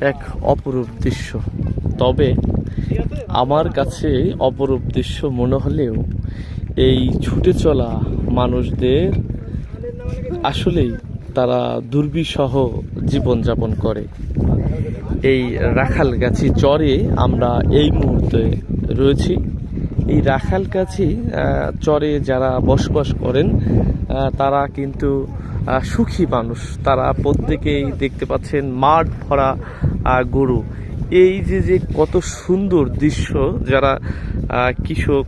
এক অপরূপ দৃশ্য। তবে আমার কাছে অপরূপ দৃশ্য মনে হলেও এই ছুটে চলা মানুষদের আসলেই তারা দুর্বিসহ জীবনযাপন করে। এই রাখালগাছি চরে আমরা এই মুহূর্তে রয়েছি। এই রাখালগাছি আহ, চরে যারা বসবাস করেন তারা কিন্তু সুখী মানুষ। তারা প্রত্যেকেই দেখতে পাচ্ছেন মাঠ ভরা গরু। এই যে যে কত সুন্দর দৃশ্য যারা কৃষক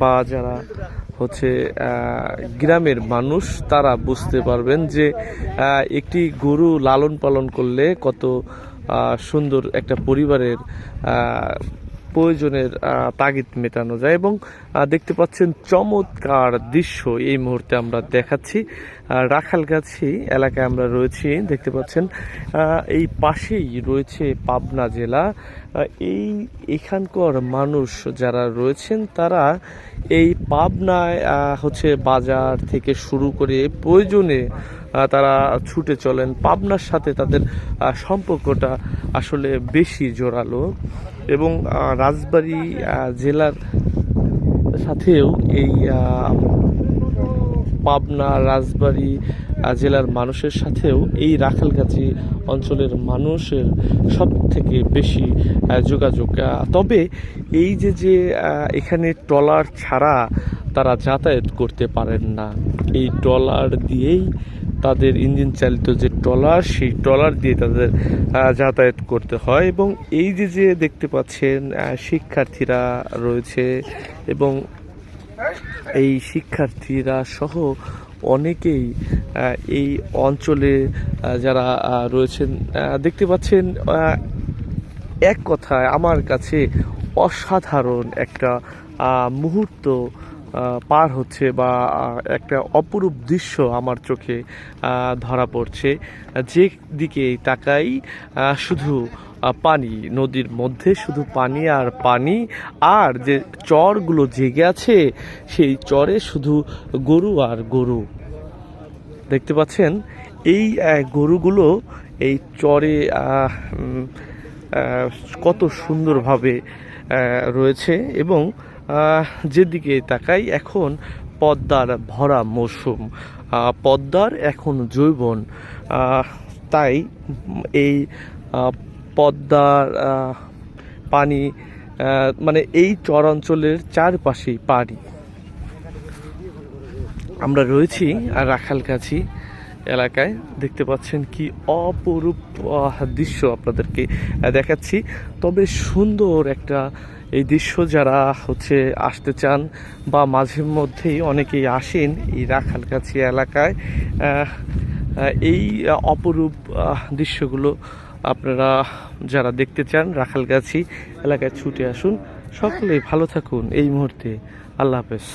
বা যারা হচ্ছে গ্রামের মানুষ তারা বুঝতে পারবেন যে একটি গরু লালন পালন করলে কত সুন্দর একটা পরিবারের প্রয়োজনের তাগিদ মেটানো যায় এবং দেখতে পাচ্ছেন চমৎকার দৃশ্য এই মুহূর্তে আমরা দেখাচ্ছি। রাখালগাছি এলাকায় আমরা রয়েছি, দেখতে পাচ্ছেন এই পাশেই রয়েছে পাবনা জেলা। এই এখানকার মানুষ যারা রয়েছেন, তারা এই পাবনায় হচ্ছে বাজার থেকে শুরু করে প্রয়োজনে তারা ছুটে চলেন। পাবনার সাথে তাদের সম্পর্কটা আসলে বেশি জোরালো এবং রাজবাড়ি জেলার সাথেও এই পাবনা, রাজবাড়ি জেলার মানুষের সাথেও এই রাখালগাছি অঞ্চলের মানুষের সব থেকে বেশি যোগাযোগ। তবে এই যে যে এখানে ট্রলার ছাড়া তারা যাতায়াত করতে পারেন না। এই ট্রলার দিয়েই তাদের ইঞ্জিন চালিত যে ট্রলার, সেই ট্রলার দিয়ে তাদের যাতায়াত করতে হয় এবং এই যে যে দেখতে পাচ্ছেন শিক্ষার্থীরা রয়েছে এবং এই শিক্ষার্থীরা সহ অনেকেই এই অঞ্চলে যারা রয়েছেন দেখতে পাচ্ছেন এক কথায় আমার কাছে অসাধারণ একটা মুহূর্ত পার হচ্ছে বা একটা অপরূপ দৃশ্য আমার চোখে ধরা পড়ছে। যে দিকে তাকাই শুধু পানি, নদীর মধ্যে শুধু পানি আর পানি, আর যে চরগুলো জেগে আছে, সেই চরে শুধু গরু আর গরু। দেখতে পাচ্ছেন? এই গরুগুলো এই চরে কত সুন্দরভাবে রয়েছে এবং যেদিকে তাকাই এখন পদ্মার ভরা মৌসুম পদ্মার এখন জৈবন। তাই এই পদ্মার পানি মানে এই চরাঞ্চলের চারপাশেই পানি। আমরা রয়েছি আর রাখালগাছি এলাকায় দেখতে পাচ্ছেন কি অপরূপ দৃশ্য আপনাদেরকে দেখাচ্ছি। তবে সুন্দর একটা এই দৃশ্য যারা হচ্ছে আসতে চান বা মাঝে মধ্যেই অনেকেই আসেন এই রাখালগাছি এলাকায় এই অপরূপ দৃশ্যগুলো আপনারা যারা দেখতে চান রাখালগাছি এলাকায় ছুটে আসুন। সকলেই ভালো থাকুন এই মুহূর্তে। আল্লাহ হাফেজ।